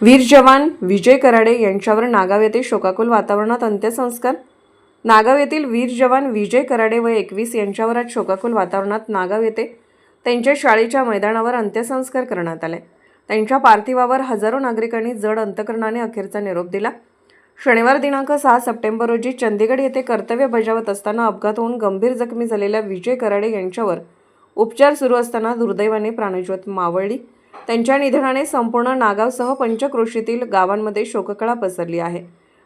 वीर जवान विजय कराडे यांच्यावर नागाव येथे शोकाकुल वातावरणात अंत्यसंस्कार. नागाव येथील वीर जवान विजय कराडे व एकवीस यांच्यावर आज शोकाकुल वातावरणात नागाव येथे त्यांच्या शाळेच्या मैदानावर अंत्यसंस्कार करण्यात आले. त्यांच्या पार्थिवावर हजारो नागरिकांनी जड अंतकरणाने अखेरचा निरोप दिला. शनिवार दिनांक सहा सप्टेंबर रोजी चंदीगड येथे कर्तव्य बजावत असताना अपघात होऊन गंभीर जखमी झालेल्या विजय कराडे यांच्यावर उपचार सुरू असताना दुर्दैवाने प्राणज्योत मावळली. त्यांच्या निधनाने संपूर्ण नागावसह पंचक्रोशीतील गावांमध्ये शोककळा पसरली आहे.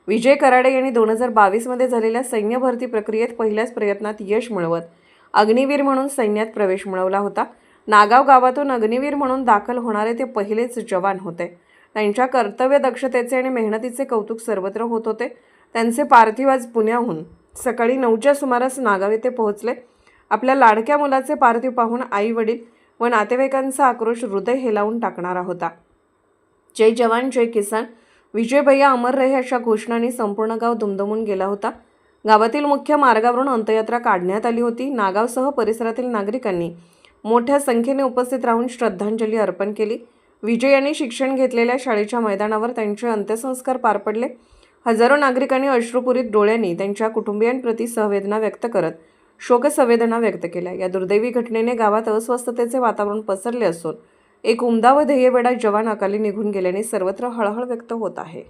विजय कराडे यांनी दोन हजार बावीसमध्ये झालेल्या सैन्य भरती प्रक्रियेत पहिल्याच प्रयत्नात यश मिळवत अग्निवीर म्हणून सैन्यात प्रवेश मिळवला होता. नागाव गावातून अग्निवीर म्हणून दाखल होणारे ते पहिलेच जवान होते. त्यांच्या कर्तव्य दक्षतेचे आणि मेहनतीचे कौतुक सर्वत्र होत होते. त्यांचे पार्थिव आज पुण्याहून सकाळी नऊच्या सुमारास नागाव येथे पोहोचले. आपल्या लाडक्या मुलाचे पार्थिव पाहून आई वडील व नातेवाईकांचा आक्रोश हृदय हेलावून टाकणारा होता. जय जवान जय किसान. विजय भैया अमर रहे अशा घोषणांनी संपूर्ण गाव दुमदुमून गेला होता. गावातील मुख्य मार्गावरून अंत्ययात्रा काढण्यात आली होती. नागावसह परिसरातील नागरिकांनी मोठ्या संख्येने उपस्थित राहून श्रद्धांजली अर्पण केली. विजय यांनी शिक्षण घेतलेल्या शाळेच्या मैदानावर त्यांचे अंत्यसंस्कार पार पडले. हजारो नागरिकांनी अश्रुपुरीत डोळ्यांनी त्यांच्या कुटुंबियांप्रती सहवेदना व्यक्त करत शोकसंवेदना व्यक्त केल्या. या दुर्दैवी घटनेने गावात अस्वस्थतेचे वातावरण पसरले असून एक उमदा व ध्येयवेडा जवान अकाली निघून गेल्याने सर्वत्र हळहळ व्यक्त होत आहे.